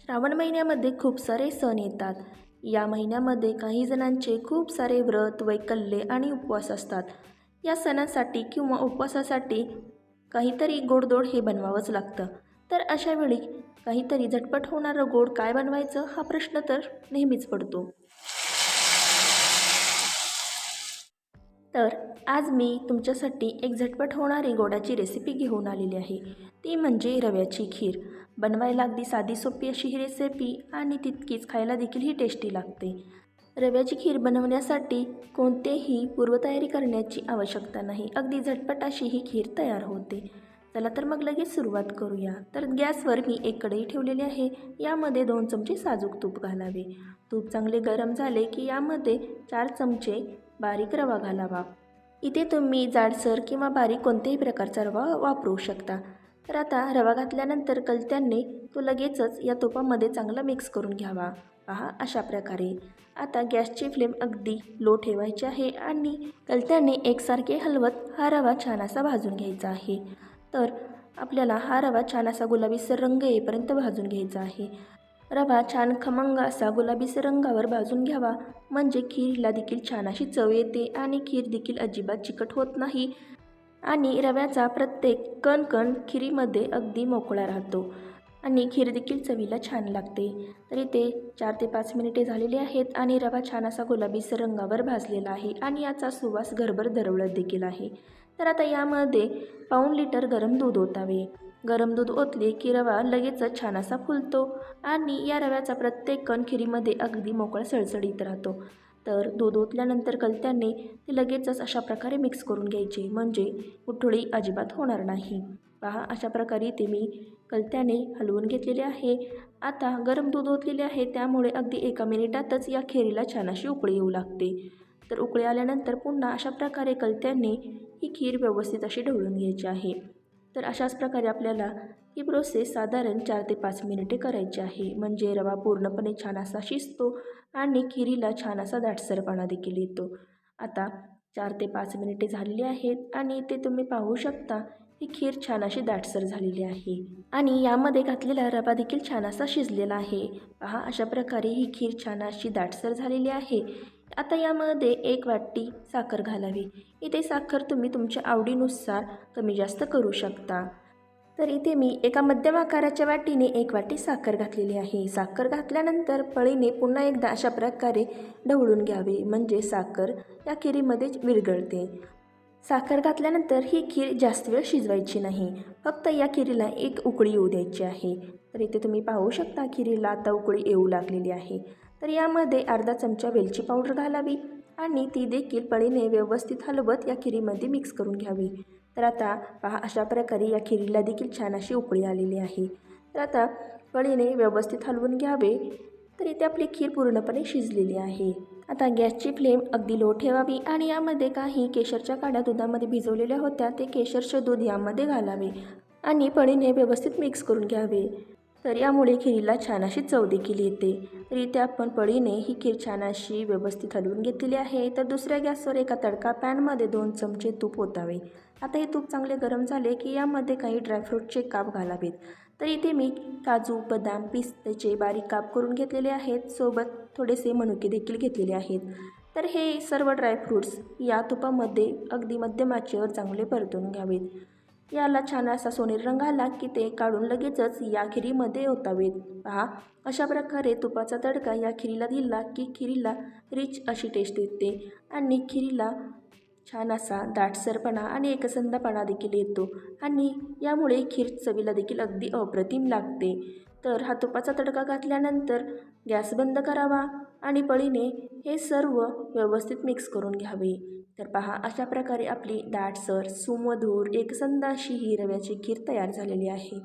श्रावण महिन्यामध्ये खूप सारे सण येतात. या महिन्यामध्ये काही जणांचे खूप सारे व्रत वैकल्ये आणि उपवास असतात. या सणासाठी किंवा उपवासासाठी काहीतरी गोडदोड हे बनवावंच लागतं. तर अशा वेळी काहीतरी झटपट होणारं गोड काय बनवायचं हा प्रश्न तर नेहमीच पडतो. तर आज मी तुमच्यासाठी एक झटपट होणारी गोडाची रेसिपी घेऊन आलेली आहे. ती म्हणजे रव्याची खीर. बनवायला अगदी साधी सोपी अशी ही रेसिपी आणि तितकीच खायला देखील ही टेस्टी लागते. रव्याची खीर बनवण्यासाठी कोणतेही पूर्वतयारी करण्याची आवश्यकता नाही. अगदी झटपट अशी ही खीर तयार होते. चला तर मग लगेच सुरुवात करूया. तर गॅसवर मी एक कढई ठेवलेली आहे. यामध्ये दोन चमचे साजूक तूप घालावे. तूप चांगले गरम झाले की यामध्ये चार चमचे बारीक रवा घालावा. इथे तुम्ही जाडसर किंवा बारीक कोणत्याही प्रकारचा रवा वापरू शकता. तर आता रवा घातल्यानंतर कलत्याने तो लगेचच या तुपामध्ये चांगला मिक्स करून घ्यावा. पहा अशा प्रकारे. आता गॅसची फ्लेम अगदी लो ठेवायची आहे आणि कलत्याने एकसारखे हलवत हा रवा छान असा भाजून घ्यायचा आहे. तर आपल्याला हा रवा छान असा गुलाबीसर रंग येईपर्यंत भाजून घ्यायचा आहे. रवा छान खमंग असा गुलाबीसर रंगावर भाजून घ्यावा. म्हणजे खीरला देखील छान अशी चव येते आणि खीर देखील अजिबात चिकट होत नाही. आणि रव्याचा प्रत्येक कण कण खिरीमध्ये अगदी मोकळा राहतो. आणि खीर देखील चवीला छान लागते. तर इथे चार ते पाच मिनिटे झालेली आहेत आणि रवा छान असा गुलाबीसर रंगावर भाजलेला आहे आणि याचा सुवास घरभर दरवळत देखील आहे. तर आता यामध्ये पाऊण लिटर गरम दूध ओतावे. गरम दूध ओतले की रवा लगेचच छान असा फुलतो आणि या रव्याचा प्रत्येक कण खिरीमध्ये अगदी मोकळा सळसळीत राहतो. तर दूध ओतल्यानंतर कलत्याने ते लगेचच अशा प्रकारे मिक्स करून घ्यायचे. म्हणजे उठळी अजिबात होणार नाही. पहा अशा प्रकारे ते मी कलत्याने हलवून घेतलेले आहे. आता गरम दूध ओतलेले आहे त्यामुळे अगदी एका मिनिटातच या खिरीला छान अशी उकळी येऊ लागते. तर उकळी आल्यानंतर पुन्हा अशा प्रकारे कलत्याने ही खीर व्यवस्थित अशी ढवळून घ्यायची आहे. तर अशाच प्रकारे आपल्याला ही प्रोसेस साधारण चार ते पाच मिनिटे करायची आहे. म्हणजे रवा पूर्णपणे छान असा शिजतो आणि खिरीला छान असा दाटसरपणा देखील येतो. आता चार ते पाच मिनिटे झालेली आहेत आणि ते तुम्ही पाहू शकता ही खीर छान अशी दाटसर झालेली आहे. आणि यामध्ये घातलेला रवा देखील छान असा शिजलेला आहे. पहा अशा प्रकारे ही खीर छान अशी दाटसर झालेली आहे. आता यामध्ये एक वाटी साखर घालावी. इथे साखर तुम्ही तुमच्या आवडीनुसार कमी जास्त करू शकता. तर इथे मी एका मध्यम आकाराच्या वाटीने एक वाटी साखर घातलेली आहे. साखर घातल्यानंतर पळीने पुन्हा एकदा अशा प्रकारे ढवळून घ्यावे. म्हणजे साखर या खिरीमध्ये विरघळते. साखर घातल्यानंतर ही खीर जास्त वेळ शिजवायची नाही. फक्त या खिरीला एक उकळी येऊ द्यायची आहे. तर इथे तुम्ही पाहू शकता खिरीला आता उकळी येऊ लागलेली आहे. तर यामध्ये अर्धा चमचा वेलची पावडर घालावी आणि ती देखील पळीने व्यवस्थित हलवत या खिरीमध्ये मिक्स करून घ्यावी. तर आता पहा अशा प्रकारे या खिरीला देखील छान अशी उकळी आलेली आहे. तर आता पळीने व्यवस्थित हलवून घ्यावे. तर इथे आपली खीर पूर्णपणे शिजलेली आहे. आता गॅसची फ्लेम अगदी लो ठेवावी आणि यामध्ये काही केशरच्या काड्या दुधामध्ये भिजवलेल्या होत्या ते केशरचे दूध यामध्ये घालावे आणि पळीने व्यवस्थित मिक्स करून घ्यावे. तर यामुळे खिरीला छान अशी चव देखील येते. तर इथे आपण पळीने ही खीर छान अशी व्यवस्थित हलवून घेतलेली आहे. तर दुसऱ्या गॅसवर एका तडका पॅनमध्ये दोन चमचे तूप ओतावे. आता हे तूप चांगले गरम झाले की यामध्ये काही ड्रायफ्रूटचे काप घालावेत. तर इथे मी काजू बदाम पिस्त्याचे बारीक काप करून घेतलेले आहेत. सोबत थोडेसे मनुके देखील घेतलेले आहेत. तर हे सर्व ड्रायफ्रूट्स या तुपामध्ये अगदी मध्यम आचेवर चांगले परतून घ्यावेत. याला छान असा सोनेरी रंग आला की ते काढून लगेचच या खिरीमध्ये ओतावेत. पहा अशा प्रकारे तुपाचा तडका या खिरीला दिला की खिरीला रिच अशी टेस्ट येते आणि खिरीला छान असा दाटसरपणा आणि एकसंधपणा देखील येतो आणि यामुळे खीर चवीला देखील अगदी अप्रतिम लागते. तर हा तुपाचा तडका घातल्यानंतर गॅस बंद करावा आणि पळीने हे सर्व व्यवस्थित मिक्स करून घ्यावे. तर पहा अशा प्रकारे आपली दाटसर सुमधूर एकसंदाशी अशी ही रव्याची खीर तयार झालेली आहे.